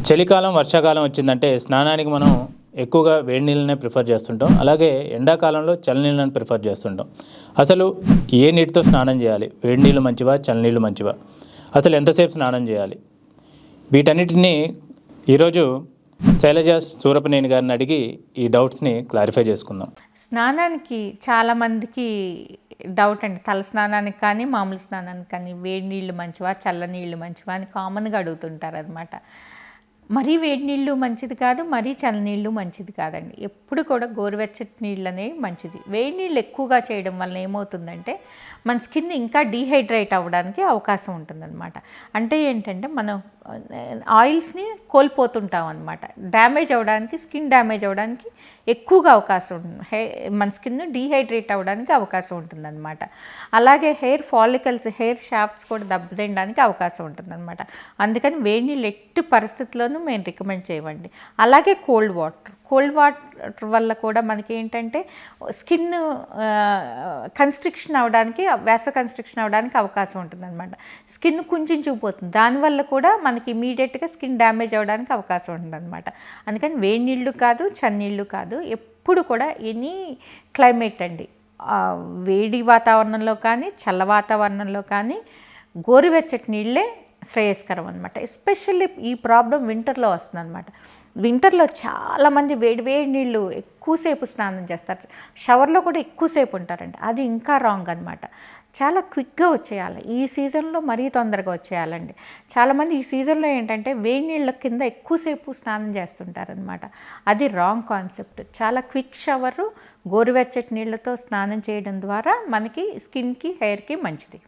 చలికాలం వర్షాకాలం వచ్చిందంటే స్నానానికి మనం ఎక్కువగా వేడి నీళ్ళనే ప్రిఫర్ చేస్తుంటాం. అలాగే ఎండాకాలంలో చలి నీళ్ళని ప్రిఫర్ చేస్తుంటాం. అసలు ఏ నీటితో స్నానం చేయాలి? వేడి నీళ్ళు మంచివా? చలి నీళ్ళు మంచివా? అసలు ఎంతసేపు స్నానం చేయాలి? వీటన్నిటినీ ఈరోజు శైలజ సూరపనేని గారిని అడిగి ఈ డౌట్స్ని క్లారిఫై చేసుకుందాం. స్నానానికి చాలామందికి డౌట్ అండి. తల స్నానానికి కానీ మామూలు స్నానానికి కానీ వేడి నీళ్ళు మంచివా? చల్ల నీళ్ళు మంచివా? అని కామన్గా అడుగుతుంటారు అనమాట మరీ వేడి నీళ్ళు మంచిది కాదు మరీ చల్లనీళ్ళు మంచిది కాదండి. ఎప్పుడు కూడా గోరువెచ్చటి నీళ్ళు అనేవి మంచిది. వేడి నీళ్ళు ఎక్కువగా చేయడం వల్ల ఏమవుతుందంటే మన స్కిన్ ఇంకా డీహైడ్రేట్ అవ్వడానికి అవకాశం ఉంటుందన్నమాట. అంటే ఏంటంటే మనం ఆయిల్స్ని కోల్పోతుంటాం అనమాట డ్యామేజ్ అవ్వడానికి స్కిన్ డ్యామేజ్ అవ్వడానికి ఎక్కువగా అవకాశం ఉంటుంది హె మన స్కిన్ డీహైడ్రేట్ అవ్వడానికి అవకాశం ఉంటుందన్నమాట. అలాగే హెయిర్ ఫాలికల్స్ హెయిర్ షాఫ్ట్స్ కూడా దెబ్బతినడానికి అవకాశం ఉంటుందన్నమాట. అందుకని వేడి నీళ్ళు ఎట్టి పరిస్థితుల్లోనూ మేము రికమెండ్ చేయవండి అలాగే కోల్డ్ వాటర్ కోల్డ్ వాటర్ వల్ల కూడా మనకి ఏంటంటే స్కిన్ కన్స్ట్రిక్షన్ అవడానికి వ్యాస కన్స్ట్రిక్షన్ అవడానికి అవకాశం ఉంటుందన్నమాట. స్కిన్ కుంచుకుపోతుంది దానివల్ల కూడా మనకి మనకి ఇమీడియట్గా స్కిన్ డ్యామేజ్ అవ్వడానికి అవకాశం ఉంటుందన్నమాట. అందుకని వేడి నీళ్ళు కాదు చన్నీళ్ళు కాదు ఎప్పుడు కూడా ఎనీ క్లైమేట్ అండి. వేడి వాతావరణంలో కానీ చల్ల వాతావరణంలో కానీ గోరువెచ్చటి నీళ్ళే శ్రేయస్కరం అనమాట ఎస్పెషల్లీ ఈ ప్రాబ్లం వింటర్లో వస్తుంది అనమాట వింటర్లో చాలామంది వేడి వేడి నీళ్ళు ఎక్కువసేపు స్నానం చేస్తారు. షవర్లో కూడా ఎక్కువసేపు ఉంటారండి. అది ఇంకా రాంగ్ అనమాట చాలా క్విక్గా వచ్చేయాలి. ఈ సీజన్లో మరీ తొందరగా వచ్చేయాలండి. చాలామంది ఈ సీజన్లో ఏంటంటే వేడి నీళ్ళ కింద ఎక్కువసేపు స్నానం చేస్తుంటారనమాట అది రాంగ్ కాన్సెప్ట్ చాలా క్విక్ షవరు గోరువెచ్చటి నీళ్ళతో స్నానం చేయడం ద్వారా మనకి స్కిన్కి హెయిర్కి మంచిది.